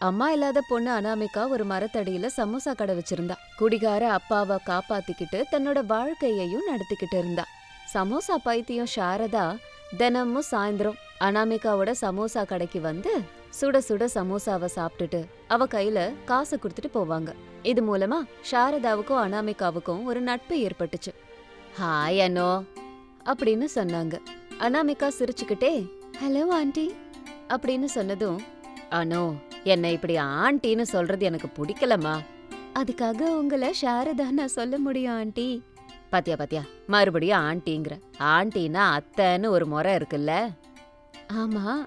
அம்மா இல்லாத பொண்ணு அனாமிகா ஒரு மரத்தடியில சமோசா கடை வச்சிருந்தா. குடிகார அப்பாவை காப்பாத்திக்கிட்டு தன்னோட வாழ்க்கையையும் நடத்திக்கிட்டு இருந்தா. சமோசா பைத்தியம் சாரதா தினமும் சாயந்தரம் அனாமிகாவோட சமோசா கடைக்கு வந்து சுட சுட சமோசாவை சாப்பிட்டுட்டு அவ கையில காசு கொடுத்துட்டு போவாங்க. இது மூலமா சாரதாவுக்கும் அனாமிகாவுக்கும் ஒரு நட்பு ஏற்பட்டுச்சு. ஹாய் அனோ அப்படின்னு சொன்னாங்க. அனாமிகா சிரிச்சுக்கிட்டே ஹலோ ஆண்டி அப்படின்னு சொன்னதும் அனோ என்னை இப்படி ஆண்டின்னு சொல்றது எனக்கு பிடிக்கலம்மா. அதுக்காக உங்களை சாரதா நான் சொல்ல முடியும் ஆண்டி. பாத்தியா பாத்தியா மறுபடியும் ஆண்டிங்கிற. ஆண்டினா அத்தைன்னு ஒரு முறை இருக்குல்ல? ஆமா.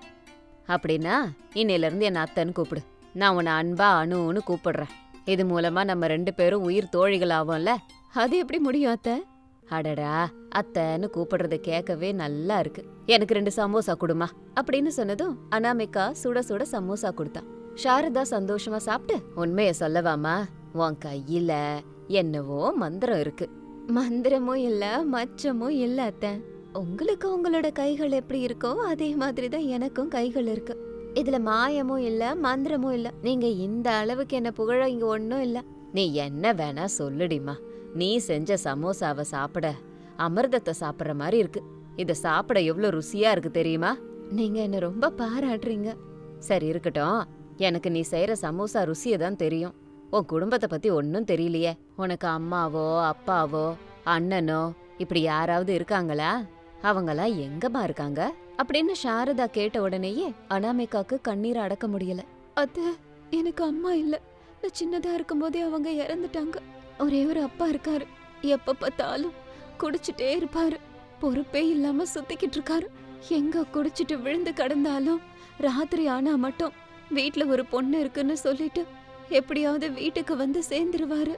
அப்படின்னா இன்னையில இருந்து என்ன அத்தைன்னு கூப்பிடு. நான் உன்னை அன்பா அணுன்னு கூப்பிடுறேன். இது மூலமா நம்ம ரெண்டு பேரும் உயிர் தோழிகள் ஆவோம்ல? அது எப்படி முடியும் அத்தை? அடடா அத்தைன்னு கூப்பிடுறத கேட்கவே நல்லா இருக்கு. எனக்கு ரெண்டு சமோசா கொடுமா. அப்படின்னு சொன்னதும் அனாமிகா சுட சுட சமோசா கொடுத்தா. சாரதா சந்தோஷமா சாப்பிட்டு உண்மைய சொல்லவாமா? உன் கையில என்னவோ மந்திரம் இருக்கு. மந்திரமும் இல்ல மச்சமும் இல்ல அத்தை. உங்களுக்கு உங்களோட கைகள் எப்படி இருக்கோ அதே மாதிரி தான் எனக்கும் கைகள் இருக்கு. இதுல மாயமும் இல்ல மந்திரமும் இல்ல. நீங்க இந்த அளவுக்கு என்ன புகழ இங்க ஒண்ணும் இல்ல. நீ என்ன வேணா சொல்லுடிமா நீ செஞ்ச சமோசாவை சாப்பிட அமிர்தத்தை சாப்பிடுற மாதிரி இருக்கு. இத சாப்பிட எவ்வளவு ருசியா இருக்கு தெரியுமா? நீங்க என்ன ரொம்ப பாராட்டுறீங்க. சரி இருக்கட்டும். எனக்கு நீ செய்யற சமோசா ருசியை தான் தெரியும். உன் குடும்பத்தை பத்தி ஒன்னும் தெரியலையே. உனக்கு அம்மாவோ அப்பாவோ அண்ணனோ இப்படி யாராவது இருக்காங்களா? அவங்களாம் எங்கம்மா இருக்காங்க? அப்படின்னு சாரதா கேட்ட உடனேயே அனாமிகாக்கு கண்ணீர் அடக்க முடியல. அத்த எனக்கு அம்மா இல்ல. நான் சின்னதா இருக்கும்போதே அவங்க இறந்துட்டாங்க. ஒரே ஒரு அப்பா இருக்காரு. எப்ப பார்த்தாலும் குடிச்சிட்டே இருப்பாரு. பொறுப்பே இல்லாம சுத்திக்கிட்டு இருக்காரு. எங்க குடிச்சிட்டு விழுந்து கிடந்தாலும் ராத்திரி ஆனா மட்டும் வீட்ல ஒரு பொண்ணு இருக்குன்னு சொல்லிட்டு எப்படியாவது வீட்டுக்கு வந்து சேர்ந்துருவாரு.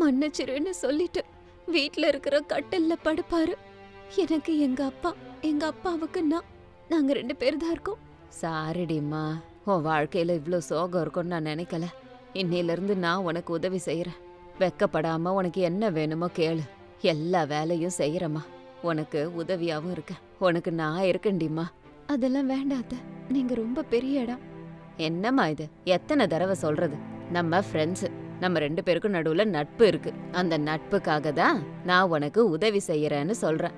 மன்னிச்சிருன்னு சொல்லிட்டு வீட்ல இருக்கிற கட்டில்ல படுப்பாரு. எனக்கு எங்க அப்பா எங்க அப்பாவுக்கு நான் நாங்க ரெண்டு பேர் தான் இருக்கோம். சாரிடிம்மா உன் வாழ்க்கையில இவ்ளோ சோகம் இருக்கும்னு நான் நினைக்கல. இன்னையில இருந்து நான் உனக்கு உதவி செய்யறேன் வெக்கப்படாம உனக்கு என்ன வேணுமோ கேளு. எல்லா வேலையும் செய்யறம்மா உனக்கு உதவியாவும் இருக்க உனக்கு நான் இருக்கேன்டிம்மா அதெல்லாம் வேண்டாத்த நீங்க ரொம்ப பெரிய இடம். என்னம்மா இது? எத்தனை தடவை சொல்றது? நம்ம ஃப்ரெண்ட்ஸ் நம்ம ரெண்டு பேருக்கும் நடுவுல நட்பு இருக்கு. அந்த நட்புக்காக தான் நான் உனக்கு உதவி செய்யறேன்னு சொல்றேன்.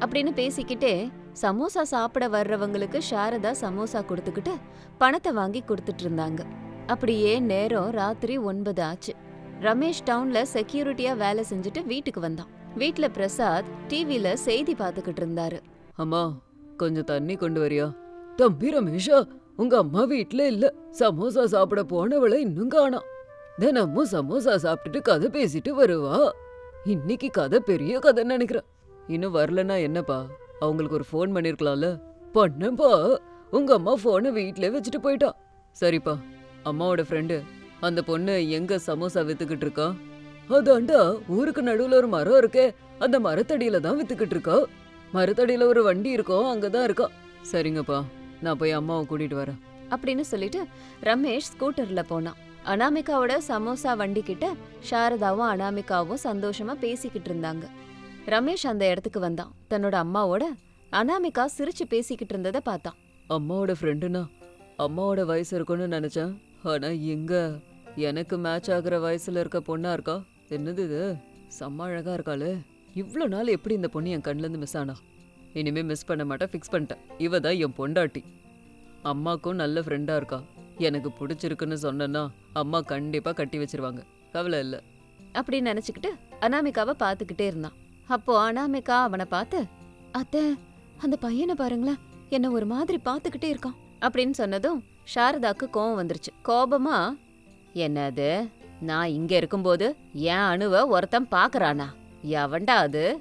அப்படின்னு பேசிக்கிட்டே சமோசா சாப்பிட வர்றவங்களுக்கு சாரதா சமோசா கொடுத்துக்கிட்டு பணத்தை வாங்கி கொடுத்துட்டு இருந்தாங்க. அப்படியே நேரம் ராத்திரி ஒன்பது ஆச்சு. ரமேஷ் டவுன்ல செக்யூரிட்டியா வேலை செஞ்சுட்டு வீட்டுக்கு வந்தான். வீட்ல பிரசாத் டிவில செய்தி பார்த்துக்கிட்டு இருந்தாரு. அம்மா கொஞ்சம் தண்ணி கொண்டு வரியா? தம்பி ரமேஷா உங்க அம்மா வீட்ல இல்ல. சமோசா சாப்பிட போனவளை இன்னும் காணா. தினமும் சமோசா சாப்பிட்டுட்டு கதை பேசிட்டு வருவா. இன்னைக்கு கதை பெரிய கதைன்னு நினைக்கிறேன். இன்னும் வரலனா என்னப்பா? அவங்களுக்கு ஒரு ஃபோன் பண்ணிருக்கலாம்ல. பண்ணப்பா உங்க அம்மா ஃபோனை வீட்டிலே வச்சுட்டு போயிட்டா. சரிப்பா. அம்மாவோட ஃப்ரெண்டு அந்த பொண்ணு எங்க சமோசா வித்துக்கிட்டு இருக்கா? அதாண்டா ஊருக்கு நடுவுல ஒரு மரம் இருக்கே. அந்த மரத்தடியில தான் வித்துக்கிட்டு இருக்கா. மரத்தடியில ஒரு வண்டி இருக்கும் அங்கதான் இருக்கா. சரிங்கப்பா. நான் போய் அம்மாவை கூட்டிட்டு வரேன். அப்படின்னு சொல்லிட்டு ரமேஷ் ஸ்கூட்டர்ல போனான். அனாமிகாவோட சமோசா வண்டி கிட்ட சாரதாவும் அனாமிகாவும் சந்தோஷமா பேசிக்கிட்டு இருந்தாங்க. ரமேஷ் அந்த இடத்துக்கு வந்தான். தன்னோட அம்மாவோட அனாமிகா சிரிச்சு பேசிக்கிட்டு இருந்ததை பார்த்தான். அம்மாவோட ஃப்ரெண்டுனா அம்மாவோட வயசு இருக்கும்னு நினைச்சேன். ஆனா எங்க? எனக்கு மேட்ச் ஆகுற வயசுல இருக்க பொண்ணா இருக்கா? என்னது இது? செம்ம அழகா இருக்காளே. இவ்வளோ நாள் எப்படி இந்த பொண்ணு என் கண்ணுல இருந்து மிஸ் ஆனா? இனிமே மிஸ் பண்ண மாட்டேன் ஃபிக்ஸ் பண்ணிட்டேன். இவ தான் என் பொண்டாட்டி. அம்மாக்கும் நல்ல ஃப்ரெண்டா இருக்கா. எனக்கு பிடிச்சிருக்குன்னு சொன்னேன்னா அம்மா கண்டிப்பா கட்டி வச்சிருவாங்க. கவலை இல்லை. அப்படின்னு நினைச்சுக்கிட்டு அனாமிகாவை பார்த்துக்கிட்டே இருந்தான். அப்போ அனாமிகா அவனை பார்த்து அத்தை அந்த பையனை பாருங்களேன். என்ன ஒரு மாதிரி பார்த்துக்கிட்டே இருக்கான். அப்படின்னு சொன்னதும் சாரதாக்கு கோபம் வந்துருச்சு. கோபமா என்னது? நான் இங்க இருக்கும்போது என் அணுவை ஒருத்தன் பாக்குறானா? எவன்டா அது?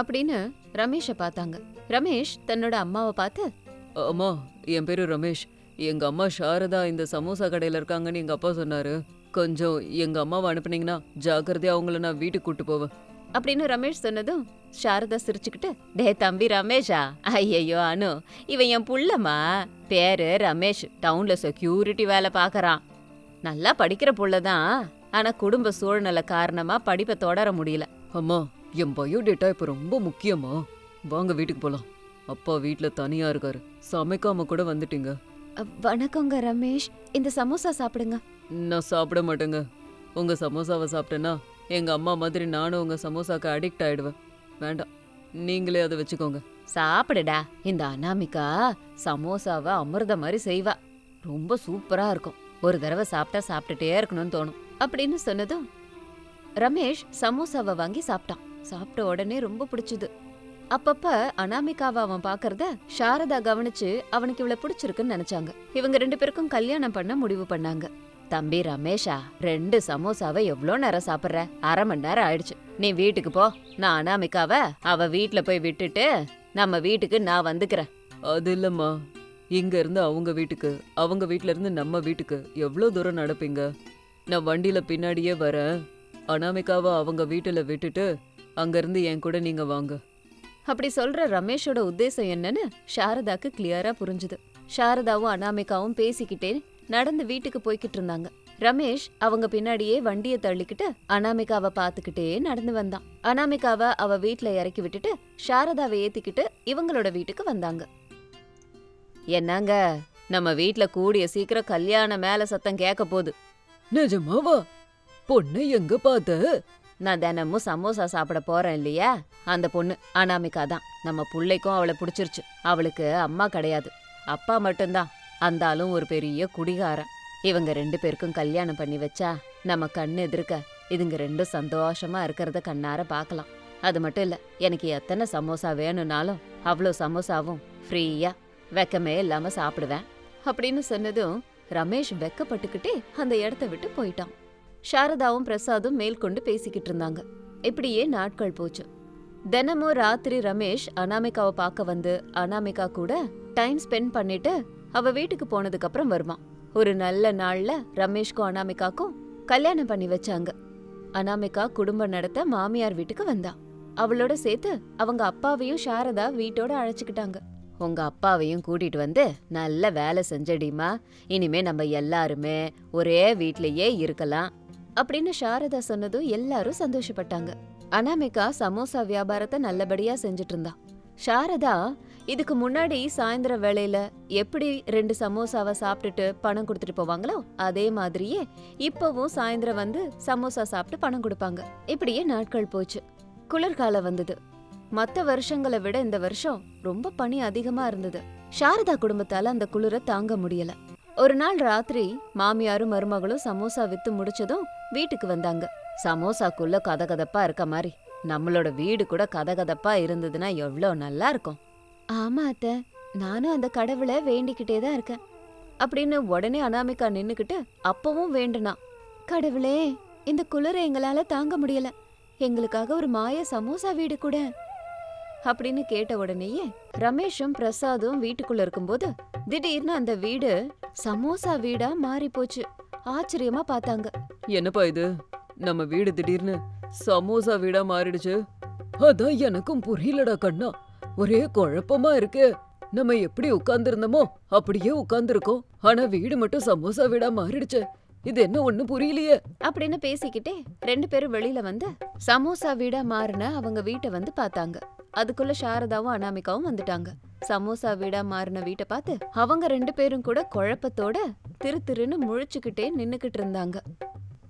அப்படின்னு ரமேஷை பார்த்தாங்க. ரமேஷ் தன்னோட அம்மாவை பார்த்து அம்மா என் பேரு ரமேஷ். எங்க அம்மா சாரதா இந்த சமோசா கடையில இருக்காங்கன்னு எங்க அப்பா சொன்னாரு. கொஞ்சம் எங்க அம்மாவை அனுப்புனீங்கன்னா ஜாக்கிரதையா அவங்கள நான் வீட்டுக்கு கூட்டு போவேன். அப்படின்னு ரமேஷ் சொன்னதும் சாரதா சிரிச்சுக்கிட்டு டே தம்பி ரமேஷா. ஐயையோ அனு இவன் என் புள்ளம்மா. பேரு ரமேஷ். டவுன்ல செக்யூரிட்டி வேலை பார்க்கறான். நல்லா படிக்கிற புள்ள தான் ஆனா குடும்ப சூழ்நிலை காரணமா படிப்பை தொடர முடியல. அம்மா என் பயோடேட்டா இப்ப ரொம்ப முக்கியமா? வாங்க வீட்டுக்கு போலாம். அப்பா வீட்ல தனியா இருக்காரு. சமைக்காம கூட வந்துட்டீங்க. வணக்கங்க ரமேஷ். இந்த சமோசா சாப்பிடுங்க. நான் சாப்பிட மாட்டேங்க. உங்க சமோசாவை சாப்பிட்டேன்னா எங்க அம்மா மாதிரி நானும் உங்க சமோசாக்கு அடிக்ட் ஆயிடுவேன். வேண்டாம். நீங்களே அதை வச்சுக்கோங்க. சாப்பிடுடா. இந்த அனாமிகா சமோசாவை அமிர்த மாதிரி செய்வா. ரொம்ப சூப்பரா இருக்கும். ஒரு தடவை சாப்பிட்டா சாப்பிட்டுட்டே இருக்கணும்னு தோணும். அப்படின்னு சொன்னதும் ரமேஷ் சமோசாவை வாங்கி சாப்பிட்டான். சாப்பிட்ட உடனே ரொம்ப பிடிச்சது. அப்பப்ப அனாமிகாவை அவன் பாக்குறத சாரதா கவனிச்சு அவனுக்கு இவ்வளவு பிடிச்சிருக்குன்னு நினைச்சாங்க. இவங்க ரெண்டு பேருக்கும் கல்யாணம் பண்ண முடிவு பண்ணாங்க. தம்பி ரமேஷா ரெண்டு சமோசாவை எவ்ளோ நேரம் சாப்பிடுற? அரை மணி நேரம் ஆயிடுச்சு. நீ வீட்டுக்கு போ. நான் அனாமிகாவை அவ வீட்டுல போய் விட்டுட்டு நம்ம வீட்டுக்கு நான் வந்துக்கிறேன். அது இல்லம்மா. இங்க இருந்து அவங்க வீட்டுக்கு அவங்க வீட்ல இருந்து நம்ம வீட்டுக்கு எவ்வளோ தூரம் நடப்பீங்க? நான் வண்டியில பின்னாடியே வரேன். அனாமிகாவை அவங்க வீட்டுல விட்டுட்டு அங்க இருந்து என் கூட நீங்க வாங்க. அப்படி சொல்ற ரமேஷோட உத்தேசம் என்னன்னு சாரதாக்கு கிளியரா புரிஞ்சுது. சாரதாவும் அனாமிகாவும் பேசிக்கிட்டே நடந்து வீட்டுக்கு போய்கிட்டு இருந்தாங்க. ரமேஷ் அவங்க பின்னாடியே வண்டியை தள்ளிக்கிட்டு அனாமிகாவை பார்த்துக்கிட்டே நடந்து வந்தான். அனாமிகாவை அவ வீட்ல இறக்கி விட்டுட்டு சாரதாவை ஏத்திக்கிட்டு இவங்களோட வீட்டுக்கு வந்தாங்க. என்னங்க? நம்ம வீட்ல கூடிய சீக்கிரம் கல்யாண மேல சத்தம் கேட்க போகுது. நிஜமாவா? பொண்ணை எங்க பார்த்த? நான் தினமும் சமோசா சாப்பிட போறேன் இல்லையா? அந்த பொண்ணு அனாமிகா தான் நம்ம பிள்ளைக்கும் அவளை பிடிச்சிருச்சு. அவளுக்கு அம்மா கிடையாது. அப்பா மட்டும்தான். அந்தாலும் ஒரு பெரிய குடிகாரன். இவங்க ரெண்டு பேருக்கும் கல்யாணம் பண்ணி வச்சா நம்ம கண்ணு எதிர்க்க இதுங்க ரெண்டும் சந்தோஷமா இருக்கிறத கண்ணார பார்க்கலாம். அது மட்டும் இல்ல எனக்கு எத்தனை சமோசா வேணும்னாலும் அவ்வளோ சமோசாவும் ஃப்ரீயா வெக்கமே இல்லாம சாப்பிடுவேன். அப்படின்னு சொன்னதும் ரமேஷ் வெக்கப்பட்டுக்கிட்டே அந்த இடத்த விட்டு போயிட்டான். சாரதாவும் பிரசாதும் மேற்கொண்டு பேசிக்கிட்டு இருந்தாங்க. இப்படியே நாட்கள் போச்சு. தினமும் ராத்திரி ரமேஷ் அனாமிகாவை பார்க்க வந்து அனாமிகா கூட டைம் ஸ்பெண்ட் பண்ணிட்டு அவ வீட்டுக்கு போனதுக்கு அப்புறம் வருவான். ஒரு நல்ல நாள்ல ரமேஷ்க்கும் அனாமிகாக்கும் கல்யாணம் பண்ணி வச்சாங்க. அனாமிகா குடும்பம் நடத்த மாமியார் வீட்டுக்கு வந்தா. அவளோட சேர்த்து அவங்க அப்பாவையும் சாரதா வீட்டோட அழைச்சுக்கிட்டாங்க. உங்க அப்பாவையும் கூட்டிட்டு வந்து நல்ல வேலை செஞ்சடிமா. இனிமே நம்ம எல்லாருமே ஒரே வீட்லயே இருக்கலாம். அப்படின்னு சாரதா சொன்னதும் எல்லாரும் சந்தோஷப்பட்டாங்க. அனாமிகா சமோசா வியாபாரத்தை நல்லபடியா செஞ்சுட்டு இருந்தா சாரதா இதுக்கு முன்னாடி சாயந்தர வேளையில எப்படி ரெண்டு சமோசாவை சாப்பிட்டுட்டு பணம் கொடுத்துட்டு போவாங்களோ அதே மாதிரியே இப்பவும் சாயந்தரம் வந்து சமோசா சாப்பிட்டு பணம் கொடுப்பாங்க. இப்படியே நாட்கள் போச்சு. குளிர்காலம் வந்தது. மத்த வருஷங்களை விட இந்த வருஷம் ரொம்ப பனி அதிகமா இருந்தது. சாரதா குடும்பத்தால அந்த குளிர தாங்க முடியல. ஒரு நாள் ராத்திரி மாமியாரும் மருமகளும் சமோசா வித்து முடிச்சதும் வீட்டுக்கு வந்தாங்க. சமோசாக்குள்ள கதகதப்பா இருக்க மாதிரி நம்மளோட வீடு கூட கதகதப்பா இருந்ததுன்னா எவ்வளோ நல்லா இருக்கும். ஆமா அத்த நானும் அந்த கடவுளை வேண்டிக்கிட்டே தான் இருக்கேன். அப்படின்னு உடனே அனாமிகா நின்னுக்கிட்டு அப்பவும் வேண்டுனா. கடவுளே இந்த குளிரை எங்களால தாங்க முடியல. எங்களுக்காக ஒரு மாய சமோசா வீடு கூட. அப்படின்னு கேட்ட உடனேயே ரமேஷும் பிரசாதும் வீட்டுக்குள்ள இருக்கும்போது திடீர்னு அந்த வீடு சமோசா வீடா மாறி போச்சு. ஆச்சரியமா பார்த்தாங்க. என்னப்பா இது? நம்ம வீடு திடீர்னு சமோசா வீடா மாறிடுச்சு. அதான் எனக்கும் புரியலடா கண்ணா. ஒரே குழப்பமா இருக்கு. நம்ம எப்படி உட்கார்ந்திருந்தோமோ அப்படியே உட்கார்ந்திருக்கோம். ஆனா வீடு மட்டும் சமோசா வீடா மாறிடுச்சு. இது என்ன ஒண்ணு புரியலையே. அப்படின்னு பேசிக்கிட்டே ரெண்டு பேரும் வெளியில வந்து சமோசா வீடா மாறின அவங்க வீட்டை வந்து பார்த்தாங்க. அதுக்குள்ள சாரதாவும் அனாமிகாவும் வந்துட்டாங்க. சமோசா வீடா மாறின வீட்டை பார்த்து அவங்க ரெண்டு பேரும் கூட குழப்பத்தோட திரு திருன்னு முழிச்சுக்கிட்டே நின்னுக்கிட்டு இருந்தாங்க.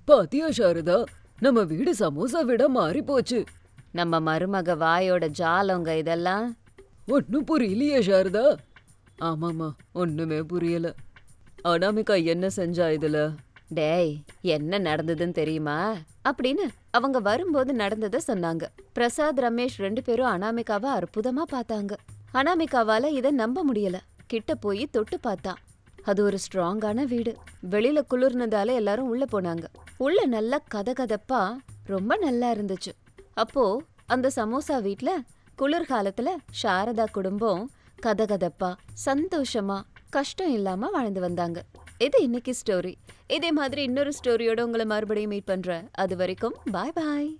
பாத்தியா சாரதா? நம்ம வீடு சமோசா வீடா மாறி போச்சு. நம்ம மருமக வாயோட ஜாலங்க இதெல்லாம். ஒன்னும் புரியலையே சாரதா. ஆமாமா ஒண்ணுமே புரியல. அனாமிகா என்ன செஞ்சா இதுல? டேய் என்ன நடந்ததுன்னு தெரியுமா? அப்படின்னு அவங்க வரும்போது நடந்தத சொன்னாங்க. பிரசாத் ரமேஷ் ரெண்டு பேரும் அனாமிகாவை அற்புதமா பார்த்தாங்க. அனாமிகாவால இத நம்ப முடியல. கிட்ட போய் தொட்டு பார்த்தான். அது ஒரு ஸ்ட்ராங்கான வீடு. வெளியில குளிர்னதால எல்லாரும் உள்ள போனாங்க. உள்ள நல்லா கதகதப்பா ரொம்ப நல்லா இருந்துச்சு. அப்போ அந்த சமோசா வீட்ல குளிர்காலத்துல சாரதா குடும்பம் கதகதப்பா சந்தோஷமா கஷ்டம் இல்லாம வாழ்ந்து வந்தாங்க. இது இன்னைக்கு ஸ்டோரி இதே மாதிரி இன்னொரு ஸ்டோரியோட உங்களை மறுபடியும் மீட் பண்றேன். அது வரைக்கும் பாய் பாய்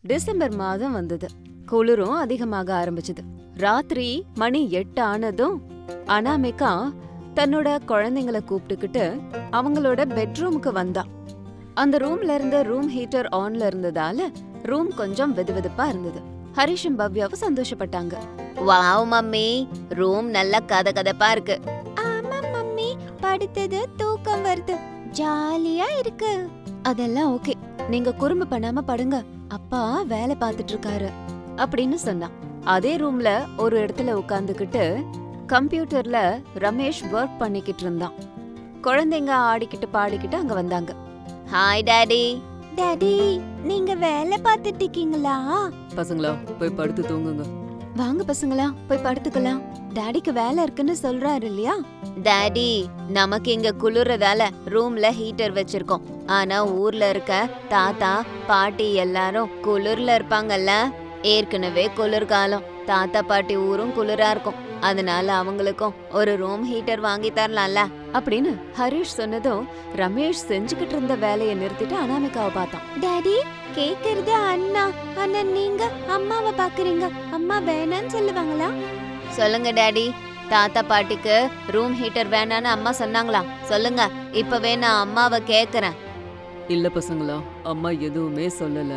டிசம்பர் மாதம் வந்தது. குளிரும் அதிகமாக ஆரம்பிச்சது. ராத்திரி மணி எட்டு ஆனதும் அனாமிகா தன்னோட குழந்தைங்கள கூப்பிட்டுக்கிட்டு அவங்களோட பெட்ரூமுக்கு வந்தா. அந்த ரூம்ல இருந்த ரூம் ஹீட்டர் ஆன்ல இருந்ததால ரூம் கொஞ்சம் வெதுவெதுப்பா இருந்தது. ஹரிஷும் பவ்யாவும் சந்தோஷப்பட்டாங்க. Wow mummy. ரூம் நல்ல கதகதப்பா இருக்கு. படுத்தது தூக்கம் வருது. ஜாலியா இருக்கு. அதெல்லாம் ஓகே. நீங்க குறும்பு பண்ணாம படுங்க. அப்பா வேலை பார்த்துட்டு இருக்காரு அப்படின்னு சொன்னான். அதே ரூம்ல ஒரு இடத்துல உட்காந்துக்கிட்டு கம்ப்யூட்டர்ல ரமேஷ் ஒர்க் பண்ணிக்கிட்டு இருந்தான் குழந்தைங்க ஆடிக்கிட்டு பாடிக்கிட்டு அங்க வந்தாங்க. ஹாய் டாடி டாடி நீங்க வேலை பார்த்துட்டு இருக்கீங்களா பசங்களா போய் படுத்து தூங்குங்க. வாங்க பசங்களா போய் படுத்துக்கலாம். டாடிக்கு வேலை இருக்குன்னு சொல்றாரு இல்லையா? டாடி நமக்கு இங்க குளிர்றதால ரூம்ல ஹீட்டர் வச்சிருக்கோம். ஆனா ஊர்ல இருக்க தாத்தா பாட்டி எல்லாரும் குளிர்ல இருப்பாங்கல்ல? ஏற்கனவே குளிர்காலம். தாத்தா பாட்டி ஊரும் குளிரா இருக்கும். அதனால அவங்களுக்கும் ஒரு ரூம் ஹீட்டர் வாங்கி தரலாம்ல. அப்படின்னு ஹரிஷ் சொன்னதும் ரமேஷ் செஞ்சுக்கிட்டு இருந்த வேலையை நிறுத்திட்டு அனாமிகாவை பார்த்தான். டாடி கேக்குறது அண்ணா. ஆனா நீங்க அம்மாவை பாக்குறீங்க அம்மா வேணான்னு சொல்லுவாங்களா? சொல்லுங்க டாடி. தாத்தா பாட்டிக்கு ரூம் ஹீட்டர் வேணான்னு அம்மா சொன்னாங்களா? சொல்லுங்க. இப்பவே நான் அம்மாவை கேக்குறேன். இல்ல பசங்களா அம்மா எதுவுமே சொல்லல.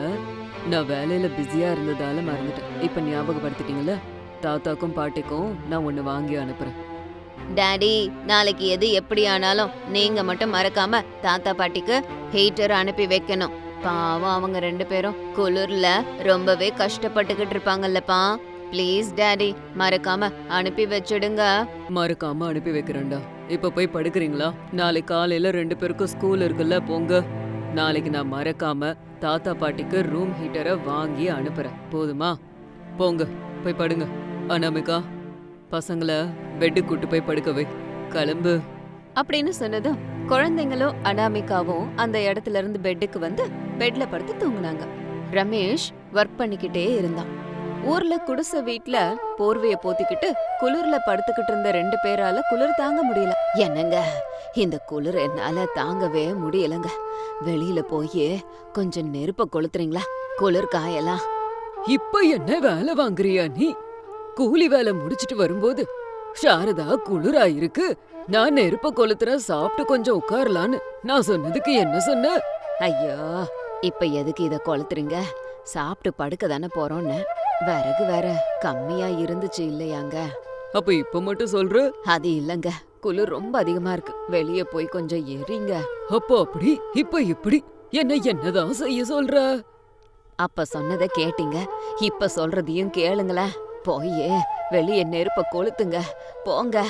நான் வேலையில பிஸியா இருந்ததால மறந்துட்டேன். இப்ப ஞாபகப்படுத்திட்டீங்கல்ல? தாத்தாக்கும் பாட்டிக்கும் நான் ஒண்ணு வாங்கி அனுப்புறேன். டாடி நாளைக்கு எது எப்படி ஆனாலும் நீங்க மட்டும் மறக்காம தாத்தா பாட்டிக்கு ஹீட்டர் அனுப்பி வைக்கணும். பாவம் அவங்க ரெண்டு பேரும் குளிர்ல ரொம்பவே கஷ்டப்பட்டுக்கிட்டு இருப்பாங்கல்லப்பா. ப்ளீஸ் டாடி மறக்காம அனுப்பி வச்சிடுங்க. மறக்காம அனுப்பி வைக்கிறேன்டா. இப்ப போய் படுக்கிறீங்களா? நாளைக்கு காலையில ரெண்டு பேருக்கும் ஸ்கூல் இருக்குல்ல போங்க. நாளைக்கு நான் மறக்காம தாத்தா பாட்டிக்கு ரூம் ஹீட்டரை வாங்கி அனுப்புறேன். போதுமா? போங்க போய் படுங்க. அனாமிகா பசங்களை பெட்டு கூட்டு போய் படுக்க வை. கிளம்பு. அப்படின்னு சொன்னதும் குழந்தைங்களும் அனாமிகாவும் அந்த இடத்துல இருந்து பெட்டுக்கு வந்து பெட்ல படுத்து தூங்குனாங்க. ரமேஷ் ஒர்க் பண்ணிக்கிட்டே இருந்தான். ஊர்ல குடிசை வீட்ல போர்வைய போத்திக்கிட்டு குளிர்ல படுத்துக்கிட்டு இருந்த ரெண்டு பேரால குளிர் தாங்க முடியல. என்னங்க? இந்த குளிர் என்னால தாங்கவே முடியலங்க. வெளியில போய் கொஞ்சம் நெருப்ப கொளுத்துறீங்களா? குளிர் காயலாம் இப்ப என்ன வேலை வாங்குறியா நீ? கூலி வேலை முடிச்சிட்டு வரும்போது சாரதா குளிரா இருக்கு நான் நெருப்ப கொளுத்துறேன் சாப்பிட்டு கொஞ்சம் உட்காரலான்னு நான் சொன்னதுக்கு என்ன சொன்ன? ஐயோ இப்ப எதுக்கு இத கொளுத்துறீங்க? சாப்பிட்டு படுக்க தானே போறோம்னு. விறகு வேற கம்மியா இருந்துச்சு இல்லையாங்க. அப்ப இப்ப மட்டும் சொல்ற? அது இல்லங்க. குளிர் ரொம்ப அதிகமா இருக்கு. வெளிய போய் கொஞ்சம் எரிங்க. அப்போ அப்படி இப்ப இப்படி? என்ன என்னதான் செய்ய சொல்ற? அப்ப சொன்னத கேட்டீங்க. இப்ப சொல்றதையும் கேளுங்களேன். போயே வெளிய நெருப்ப கொளுத்துங்க. போங்க.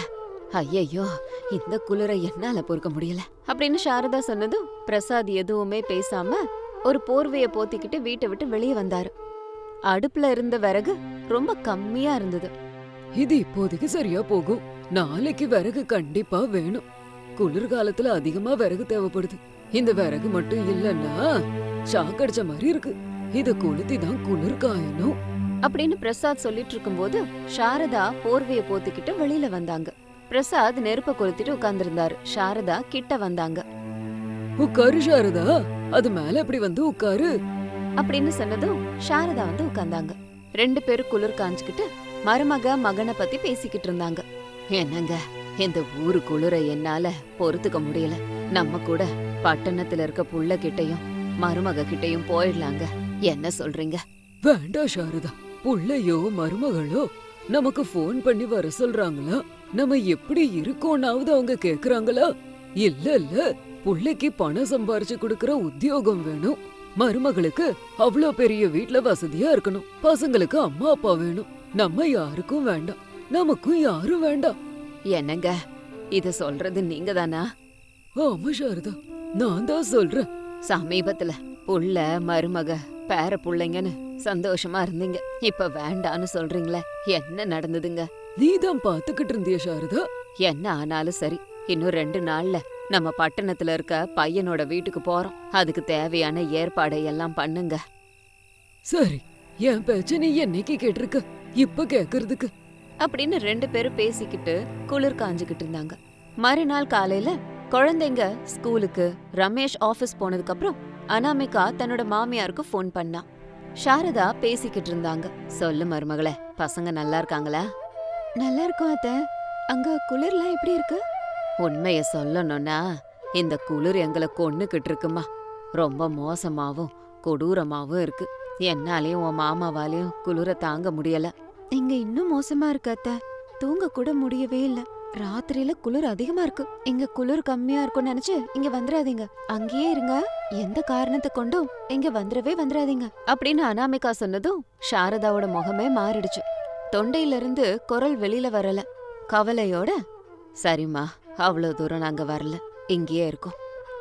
ஐயையோ இந்த குளிரை என்னால பொறுக்க முடியல. அப்படின்னு சாரதா சொன்னதும் பிரசாத் எதுவுமே பேசாம ஒரு போர்வைய போத்திக்கிட்டு வீட்டை விட்டு வெளியே வந்தாரு. அடுப்புல இருந்த விறகு ரொம்ப கம்மியா இருந்தது. இது இப்போதைக்கு சரியா போகும். நாளைக்கு விறகு கண்டிப்பா வேணும். குளிர்காலத்துல அதிகமா விறகு தேவைப்படுது. இந்த விறகு மட்டும் இல்லன்னா சாக்கடிச்ச மாதிரி இருக்கு. இத கொளுத்தி தான் குளிர் காயணும். அப்படின்னு பிரசாத் சொல்லிட்டு இருக்கும்போது சாரதா போர்வைய போத்திக்கிட்டு வெளியில வந்தாங்க. பிரசாத் நெருப்ப கொளுத்திட்டு உட்கார்ந்திருந்தாரு. சாரதா கிட்ட வந்தாங்க. உட்காரு சாரதா. அது மேல அப்படி வந்து உட்காரு? அப்படின்னு சொன்னதும் சாரதா வந்து உட்கார்ந்தாங்க. ரெண்டு பேரும் குளிர் காஞ்சுக்கிட்டு மருமக மகனை பத்தி பேசிக்கிட்டு இருந்தாங்க. என்னங்க இந்த ஊரு குளிர என்னால பொறுத்துக்க முடியல. நம்ம கூட பட்டணத்துல இருக்க புள்ள கிட்டயும் மருமக கிட்டயும் போயிடலாங்க. என்ன சொல்றீங்க? வேண்டாம் சாரதா. புள்ளையோ மருமகளோ நமக்கு ஃபோன் பண்ணி வர சொல்றாங்களா? நம்ம எப்படி இருக்கோம்னாவது அவங்க கேக்குறாங்களா? இல்ல இல்ல புள்ளைக்கு பணம் சம்பாரிச்சு கொடுக்கற உத்தியோகம் வேணும். மருமகளுக்கு அவ்ளோ பெரிய வீட்ல வசதியா இருக்கணும். பசங்களுக்கு அம்மா அப்பா வேணும். நம்ம யாருக்கும் வேண்டாம். நமக்கும் யாரும் வேண்டாம். என்னங்க? இத சொல்றது நீங்க தானா ஆமா சாரதா. நான் தான் சொல்றேன். சமீபத்துல புள்ள மருமக பேர புள்ளைங்கன்னு சந்தோஷமா இருந்தீங்க. இப்ப வேண்டான்னு சொல்றீங்களே என்ன நடந்ததுங்க? நீ தான் பாத்துக்கிட்டு இருந்திய சாரதா? என்ன ஆனாலும் சரி இன்னும் ரெண்டு நாள்ல நம்ம பட்டணத்துல இருக்க பையனோட வீட்டுக்கு போறோம். அதுக்கு தேவையான ஏற்பாடை எல்லாம் பண்ணுங்க. சரி என் பேச்ச நீ என்னைக்கு கேட்டிருக்க? இப்ப கேக்குறதுக்கு. அப்படின்னு ரெண்டு பேரும் பேசிக்கிட்டு குளிர் காஞ்சுக்கிட்டு இருந்தாங்க. மறுநாள் காலையில குழந்தைங்க ஸ்கூலுக்கு ரமேஷ் ஆபீஸ் போனதுக்கு அப்புறம் அனாமிகா தன்னோட மாமியாருக்கு ஃபோன் பண்ணா. சாரதா பேசிக்கிட்டு இருந்தாங்க. சொல்லு மருமகளே பசங்க நல்லா இருக்காங்களா? நல்லா இருக்கும் அத்த. அங்க குளிர்லாம் எப்படி இருக்கு? உண்மைய சொல்லணும்னா இந்த குளிர் எங்களை கொன்னுக்கிட்டு இருக்குமா. ரொம்ப மோசமாவும் கொடூரமாவும் இருக்கு. என்னாலையும் உன் மாமாவாலையும் குளிர தாங்க முடியல. இங்க இன்னும் மோசமா இருக்கு அத்த. தூங்க கூட முடியவே இல்ல. ராத்திரியில குளிர் அதிகமா இருக்கு. இங்க குளிர் கம்மியா இருக்கும்னு நினைச்சு இங்க வந்துடாதீங்க அங்கேயே இருங்க. எந்த காரணத்தை கொண்டும் இங்க வந்துடவே வந்துடாதீங்க அப்படின்னு அனாமிகா சொன்னதும் சாரதாவோட முகமே மாறிடுச்சு. தொண்டையில இருந்து குரல் வெளியில வரல. கவலையோட சரிம்மா அவ்வளவு தூரம் நாங்க வரல. இங்கேயே இருக்கோம்.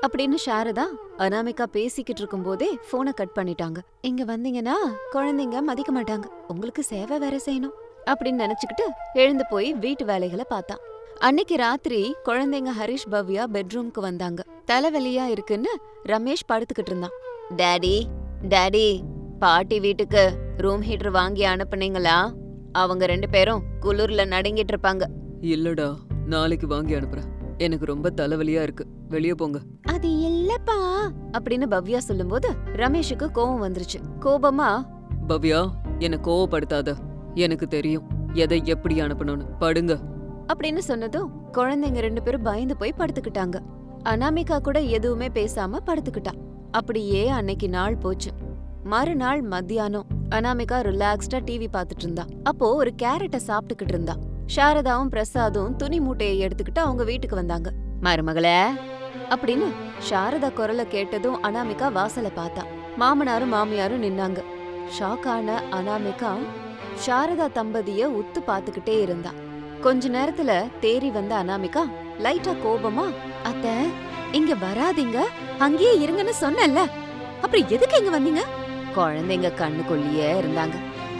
அப்படின்னு சாரதா அனாமிகா பேசிக்கிட்டு இருக்கும்போதே போனை கட் பண்ணிட்டாங்க. இங்க வந்தீங்கன்னா குழந்தைங்க மதிக்க மாட்டாங்க. உங்களுக்கு சேவை வேற செய்யணும். அப்படின்னு நினைச்சுக்கிட்டு எழுந்து போய் வீட்டு வேலைகளை பார்த்தான். அன்னைக்கு ராத்திரி குழந்தைங்க ஹரிஷ் பவ்யா பெட்ரூம்க்கு வந்தாங்க. தலைவலியா இருக்குன்னு ரமேஷ் படுத்துக்கிட்டு இருந்தான். டாடி டாடி பாட்டி வீட்டுக்கு ரூம் ஹீட்டர் வாங்கி அனுப்புனீங்களா? அவங்க ரெண்டு பேரும் குளிர்ல நடுங்கிட்டு இருப்பாங்க. இல்லடா நாளைக்கு வாங்கி அனுப்புறேன். எனக்கு ரொம்ப தலைவலியா இருக்கு. வெளியே போங்க. அது இல்லப்பா அப்படின்னு பவ்யா சொல்லும்போது ரமேஷுக்கு கோவம் வந்துருச்சு. கோபமா பவ்யா என்னை கோவப்படுத்தாத. எனக்கு தெரியும். எதை எப்படி அனுப்பணும்னு. படுங்க. அப்படின்னு சொன்னதும் குழந்தைங்க ரெண்டு பேரும் பயந்து போய் படுத்துக்கிட்டாங்க. அனாமிகா கூட எதுவுமே பேசாம படுத்துக்கிட்டா. அப்படியே அன்னைக்கு நாள் போச்சு. மறுநாள் மத்தியானம் அனாமிகா ரிலாக்ஸ்டா டிவி பார்த்துட்டு இருந்தா. அப்போ ஒரு கேரட்டை சாப்பிட்டுக்கிட்டு இருந்தா. சாரதாவும் பிரசாதும் துணி மூட்டையை எடுத்துக்கிட்டு அவங்க வீட்டுக்கு வந்தாங்க. மருமகளே அப்படின்னு சாரதா குரலை கேட்டதும் அனாமிகா வாசலை பார்த்தா. மாமனாரும் மாமியாரும் நின்னாங்க. ஷாக்கான அனாமிகா சாரதா தம்பதிய உத்து பார்த்துக்கிட்டே இருந்தா. கொஞ்ச நேரத்துல தேறி வந்த அனாமிகா லைட்டா கோபமா அத்த இங்க வராதீங்க. அங்கேயே இருங்கன்னு சொன்னேன்ல. அப்புறம் எதுக்கு இங்க வந்தீங்க? குழந்தைங்க கண்ணுக்குள்ளேயே இருந்தாங்க.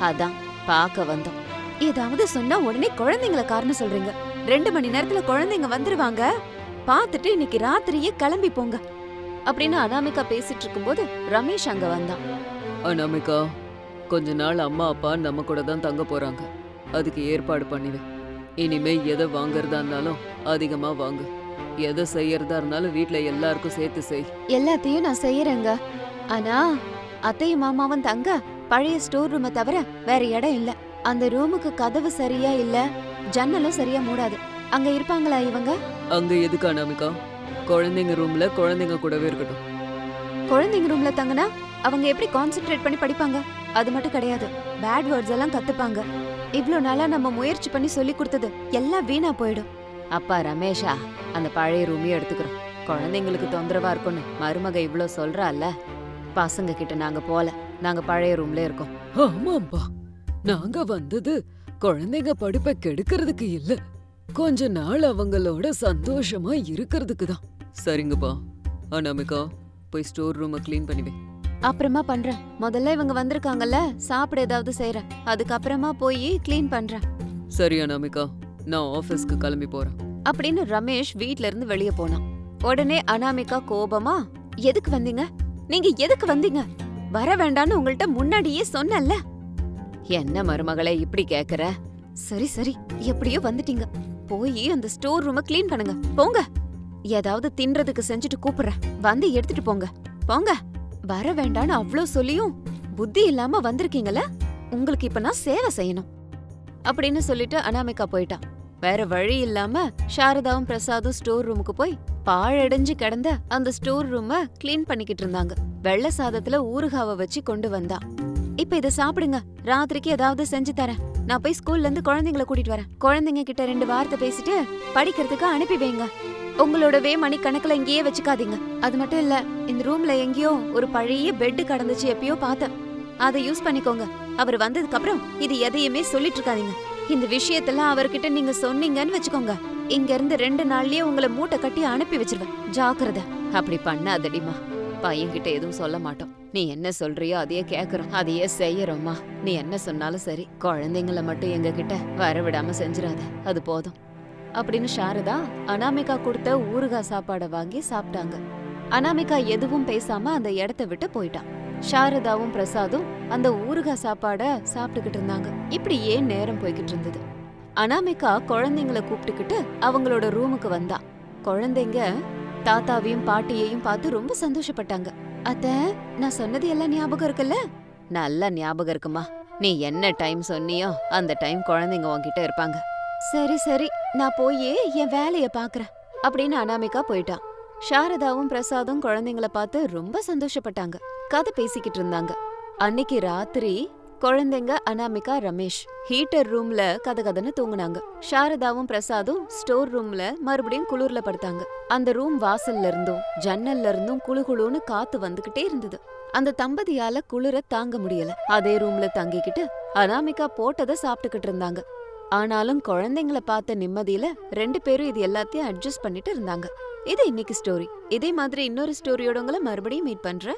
அதான் பார்க்க வந்தோம். ஏதாவது சொன்னா உடனே குழந்தைங்கள காரணம் சொல்றீங்க. ரெண்டு மணி நேரத்துல குழந்தைங்க வந்துருவாங்க. பார்த்துட்டு இன்னைக்கு ராத்திரியே கிளம்பி போங்க. அப்படின்னு அனாமிகா பேசிட்டு இருக்கும்போது ரமேஷ் அங்க வந்தான். அனாமிகா கொஞ்ச நாள் அம்மா அப்பா நம்ம கூட தான் தங்க போறாங்க. அதுக்கு ஏற்பாடு பண்ணிவேன் இனிமே எதை வாங்குறதா இருந்தாலும் அதிகமா வாங்கு. எதை செய்யறதா இருந்தாலும் வீட்ல எல்லாருக்கும் சேர்த்து செய். எல்லாத்தையும் நான் செய்யறேங்க. ஆனா அத்தையும் மாமாவும் தங்க பழைய ஸ்டோர் ரூமை தவிர வேற இடம் இல்ல. அந்த ரூமுக்கு கதவு சரியா இல்ல ஜன்னலும் சரியா மூடாது. அங்க இருப்பாங்களா இவங்க? அங்க எதுக்கு அனாமிகா? குழந்தைங்க ரூம்ல குழந்தைங்க கூடவே இருக்கட்டும். குழந்தைங்க ரூம்ல தங்கினா அவங்க எப்படி கான்சென்ட்ரேட் பண்ணி படிப்பாங்க? அது மட்டும் கிடையாது. பேட் வேர்ட்ஸ் எல்லாம் கத்துப்பாங்க. இவ்ளோ நாளா நம்ம முயற்சி பண்ணி சொல்லி கொடுத்தது எல்லாம் வீணா போயிடும். அப்பா ரமேஷா அந்த பழைய ரூமையும் எடுத்துக்கிறோம். குழந்தைங்களுக்கு தொந்தரவா இருக்கும்னு மருமக இவ்ளோ சொல்றால பசங்க கிட்ட நாங்க போல நாங்க பழைய ரூம்ல இருக்கோம். ஆமாம்பா நாங்க வந்தது குழந்தைங்க படிப்பை கெடுக்கிறதுக்கு இல்ல. கொஞ்ச நாள் அவங்களோட சந்தோஷமா இருக்கிறதுக்கு தான். சரிங்கப்பா அனாமிகா போய் ஸ்டோர் ரூமை க்ளீன் பண்ணி வை அப்புறமா பண்றேன். முதல்ல இவங்க வந்திருக்காங்கல்ல சாப்பிட ஏதாவது செய்யறேன் அதுக்கப்புறமா போய் க்ளீன் பண்றேன். சரி அனாமிகா. நான் ஆபீஸ்க்கு கிளம்பி போறேன். அப்படின்னு ரமேஷ் வீட்ல இருந்து வெளிய போனான். உடனே அனாமிகா கோபமா எதுக்கு வந்தீங்க? நீங்க எதுக்கு வந்தீங்க? வர வேண்டாம்னு உங்கள்ட்ட முன்னாடியே சொன்னேன்ல. என்ன மருமகளே இப்படி கேக்குற? சரி சரி. எப்படியோ வந்துட்டீங்க. போய் அந்த ஸ்டோர் ரூம க்ளீன் பண்ணுங்க. போங்க. ஏதாவது தின்றதுக்கு செஞ்சுட்டு கூப்பிடுறேன். வந்து எடுத்துட்டு போங்க. போங்க. வர வேண்டாம்னு அவ்வளோ சொல்லியும் புத்தி இல்லாம வந்திருக்கீங்கல்ல? உங்களுக்கு இப்ப நான் சேவை செய்யணும். அப்படின்னு சொல்லிட்டு அனாமிகா போயிட்டான் வேற வழி இல்லாம சாரதாவும் பிரசாதும் ஸ்டோர் ரூமுக்கு போய் பாழடைஞ்சு கிடந்த அந்த ஸ்டோர் ரூம க்ளீன் பண்ணிக்கிட்டு இருந்தாங்க. வெள்ளை சாதத்துல ஊறுகாவை வச்சு கொண்டு வந்தா. இப்ப இத சாப்பிடுங்க. ராத்திரிக்கு ஏதாவது செஞ்சு தரேன். நான் போய் ஸ்கூல்ல இருந்து குழந்தைங்கள கூட்டிட்டு வரேன். குழந்தைங்க கிட்ட ரெண்டு வார்த்தை பேசிட்டு படிக்கிறதுக்கு அனுப்பி வைங்க. உங்களோடவே மணிக்கணக்குல இங்கேயே வச்சுக்காதீங்க. அது மட்டும் இல்ல இந்த ரூம்ல எங்கேயோ ஒரு பழைய பெட் கடந்துச்சு எப்பயோ பார்த்தேன். அதை யூஸ் பண்ணிக்கோங்க. அவர் வந்ததுக்கு அப்புறம் இது எதையுமே சொல்லிட்டு இருக்காதீங்க. இந்த விஷயத்தெல்லாம் அவர்கிட்ட நீங்க சொன்னீங்கன்னு வச்சுக்கோங்க. இங்க இருந்து ரெண்டு நாள்லயே உங்களை மூட்டை கட்டி அனுப்பி வச்சிருவேன். ஜாக்கிரத. அப்படி பண்ணாதடிமா பையன்கிட்ட எதுவும் சொல்ல மாட்டோம். நீ என்ன சொல்றியோ அதையே கேக்குறோம். அதையே செய்யறோம்மா. நீ என்ன சொன்னாலும் சரி. குழந்தைங்கள மட்டும் எங்க கிட்ட வரவிடாம செஞ்சிடாத. அது போதும். அப்படின்னு சாரதா அனாமிகா கொடுத்த ஊறுகாய் சாப்பாடை வாங்கி சாப்பிட்டாங்க. அனாமிகா எதுவும் பேசாம அந்த இடத்த விட்டு போயிட்டான் சாரதாவும் பிரசாதும் அந்த ஊறுகாய் சாப்பாட சாப்பிட்டுக்கிட்டு இருந்தாங்க. இப்படி ஏன் நேரம் போய்கிட்டு இருந்தது? அனாமிகா குழந்தைங்கள கூப்பிட்டுக்கிட்டு அவங்களோட ரூமுக்கு வந்தா. குழந்தைங்க தாத்தாவையும் பாட்டியையும் பார்த்து ரொம்ப சந்தோஷப்பட்டாங்க. அத்த நான் சொன்னது எல்லாம் ஞாபகம் இருக்குல்ல? நல்லா ஞாபகம் இருக்குமா. நீ என்ன டைம் சொன்னியோ அந்த டைம் குழந்தைங்க உன்கிட்ட இருப்பாங்க. சரி சரி நான் போய் என் வேலைய பாக்குறேன் அப்படின்னு அனாமிகா போயிட்டான் சாரதாவும் பிரசாதும் குழந்தைங்கள பார்த்து ரொம்ப சந்தோஷப்பட்டாங்க. கதை பேசிக்கிட்டு இருந்தாங்க. அன்னைக்கு ராத்திரி குழந்தைங்க அனாமிகா ரமேஷ் ஹீட்டர் ரூம்ல கதகதன்னு தூங்குனாங்க. சாரதாவும் பிரசாதும் ஸ்டோர் ரூம்ல மறுபடியும் குளிர்ல படுத்தாங்க. அந்த ரூம் வாசல்ல இருந்தும் ஜன்னல்ல இருந்தும் குளுகுளுன்னு காத்து வந்துகிட்டே இருந்தது. அந்த தம்பதியால குளிர தாங்க முடியல. அதே ரூம்ல தங்கிக்கிட்டு அனாமிகா போட்டதை சாப்பிட்டுக்கிட்டு இருந்தாங்க. ஆனாலும் குழந்தைங்கள பார்த்த நிம்மதியில ரெண்டு பேரும் இது எல்லாத்தையும் அட்ஜஸ்ட் பண்ணிட்டு இருந்தாங்க. இது இன்னைக்கு ஸ்டோரி இதே மாதிரி இன்னொரு ஸ்டோரியோட உங்களை மறுபடியும் மீட் பண்றேன்.